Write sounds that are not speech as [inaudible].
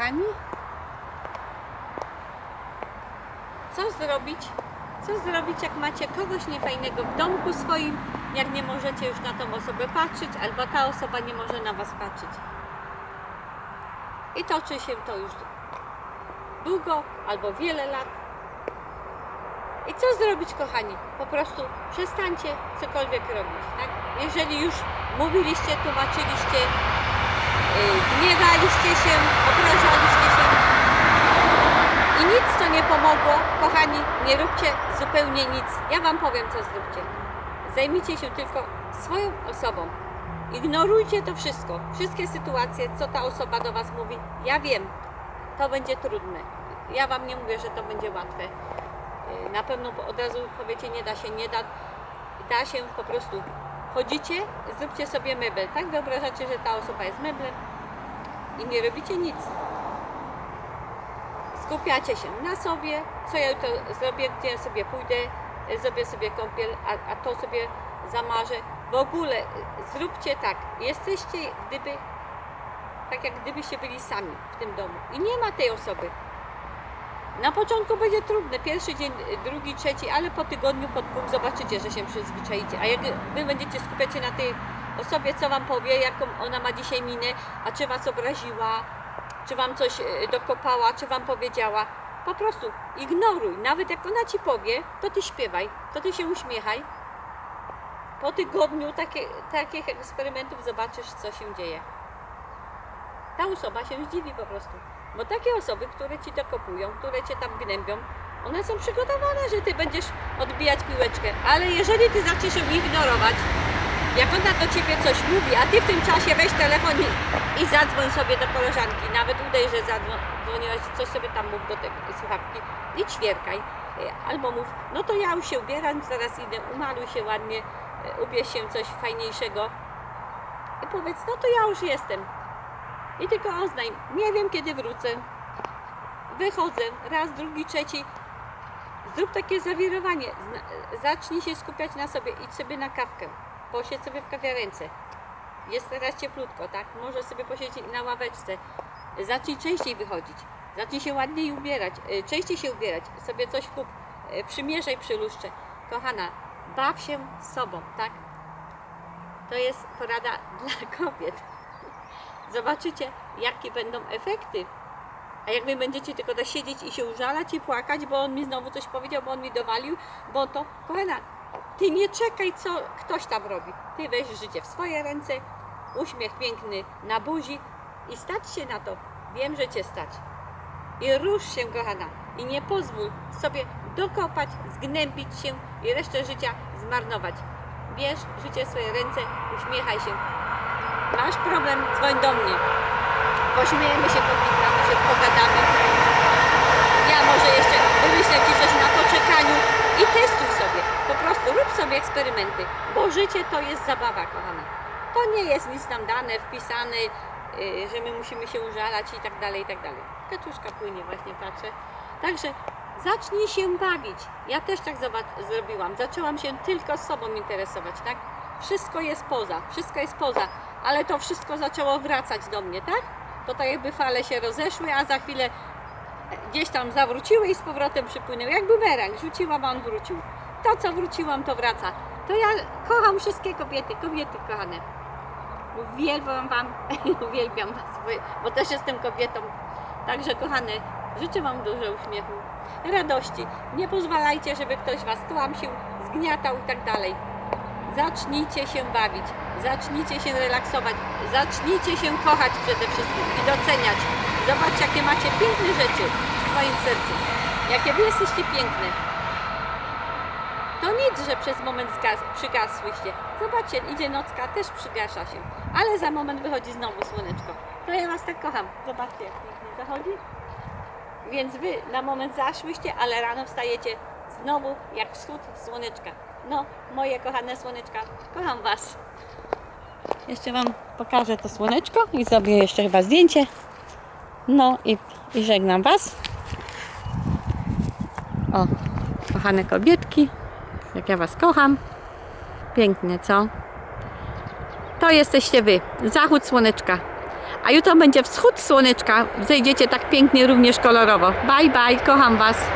kochani? Co zrobić? Co zrobić, jak macie kogoś niefajnego w domku swoim, jak nie możecie już na tą osobę patrzeć, albo ta osoba nie może na Was patrzeć? I toczy się to już długo albo wiele lat. I co zrobić, kochani? Po prostu przestańcie cokolwiek robić, tak? Jeżeli już mówiliście, tłumaczyliście, gniewaliście się, obrażaliście się i nic to nie pomogło, kochani, nie róbcie zupełnie nic. Ja Wam powiem, co zróbcie. Zajmijcie się tylko swoją osobą. Ignorujcie to wszystko, wszystkie sytuacje, co ta osoba do Was mówi. Ja wiem, to będzie trudne. Ja Wam nie mówię, że to będzie łatwe. Yy, Na pewno od razu powiecie, nie da się, nie da. Da się po prostu. Chodzicie, zróbcie sobie mebel. Tak wyobrażacie, że ta osoba jest meblem i nie robicie nic. Skupiacie się na sobie, co ja to zrobię, gdzie ja sobie pójdę, zrobię sobie kąpiel, a, a to sobie zamarzę. W ogóle zróbcie tak. Jesteście gdyby, tak jak gdybyście byli sami w tym domu i nie ma tej osoby. Na początku będzie trudne, pierwszy dzień, y, drugi, trzeci, ale po tygodniu, po dwóch zobaczycie, że się przyzwyczaicie. A jak wy będziecie skupiać się na tej osobie, co wam powie, jaką ona ma dzisiaj minę, a czy was obraziła, czy wam coś y, dokopała, czy wam powiedziała, po prostu ignoruj. Nawet jak ona ci powie, to ty śpiewaj, to ty się uśmiechaj. Po tygodniu takie, takich eksperymentów zobaczysz, co się dzieje. Ta osoba się zdziwi po prostu. Bo takie osoby, które ci dokopują, które cię tam gnębią, one są przygotowane, że ty będziesz odbijać piłeczkę. Ale jeżeli ty zaczniesz ją ignorować, jak ona do ciebie coś mówi, a ty w tym czasie weź telefon i, i zadzwoń sobie do koleżanki, nawet udaj, że zadzwoniłaś, coś sobie tam mów do tej słuchawki i ćwierkaj. E, Albo mów, no to ja już się ubieram, zaraz idę, umaluj się ładnie, e, ubierz się coś fajniejszego i powiedz, no to ja już jestem. I tylko oznajm, nie wiem kiedy wrócę. Wychodzę, raz, drugi, trzeci. Zrób takie zawirowanie. Zacznij się skupiać na sobie, idź sobie na kawkę. Posiedź sobie w kawiarence. Jest teraz cieplutko, tak? Może sobie posiedzieć na ławeczce. Zacznij częściej wychodzić. Zacznij się ładniej ubierać. y, Częściej się ubierać. Sobie coś kup. y, Przymierzaj przy. Kochana, baw się sobą, tak? To jest porada [laughs] dla kobiet. Zobaczycie, jakie będą efekty. A jak wy będziecie tylko tak siedzieć i się użalać i płakać, bo on mi znowu coś powiedział, bo on mi dowalił, bo to, kochana, ty nie czekaj, co ktoś tam robi. Ty weź życie w swoje ręce, uśmiech piękny na buzi i stać się na to. Wiem, że cię stać. I rusz się, kochana. I nie pozwól sobie dokopać, zgnębić się i resztę życia zmarnować. Bierz życie w swoje ręce, uśmiechaj się, Masz problem? Dzwoń do mnie. Pośmiejemy się, pokiwamy się, pogadamy. Ja może jeszcze wymyślę Ci coś na poczekaniu i testuj sobie. Po prostu rób sobie eksperymenty, bo życie to jest zabawa, kochana. To nie jest nic nam dane, wpisane, yy, że my musimy się użalać i tak dalej, i tak dalej. Kaczuszka płynie, właśnie patrzę. Także zacznij się bawić. Ja też tak zrobiłam. Zaczęłam się tylko sobą interesować, tak? Wszystko jest poza, wszystko jest poza, ale to wszystko zaczęło wracać do mnie, tak? To tak jakby fale się rozeszły, a za chwilę gdzieś tam zawróciły i z powrotem przypłynęły. Jak bumerang, rzuciłam, a on wrócił. To, co wróciłam, to wraca. To ja kocham wszystkie kobiety, kobiety kochane. Uwielbiam Wam, [laughs] uwielbiam Was, bo też jestem kobietą. Także kochane, życzę Wam dużo uśmiechu, radości. Nie pozwalajcie, żeby ktoś Was tłamsił, zgniatał i tak dalej. Zacznijcie się bawić, zacznijcie się relaksować, zacznijcie się kochać przede wszystkim i doceniać. Zobaczcie, jakie macie piękne rzeczy w swoim sercu. Jakie wy jesteście piękne. To nic, że przez moment przygasłyście. Zobaczcie, idzie nocka, też przygasza się. Ale za moment wychodzi znowu słoneczko. To ja Was tak kocham. Zobaczcie, jak pięknie zachodzi. Więc Wy na moment zaszłyście, ale rano wstajecie znowu jak wschód słoneczka. No, moje kochane słoneczka, kocham Was. Jeszcze Wam pokażę to słoneczko i zrobię jeszcze chyba zdjęcie. No i, i żegnam Was. O, kochane kobietki, jak ja Was kocham. Pięknie, co? To jesteście Wy, zachód słoneczka. A jutro będzie wschód słoneczka. Zejdziecie tak pięknie, również kolorowo. Bye, bye, kocham Was.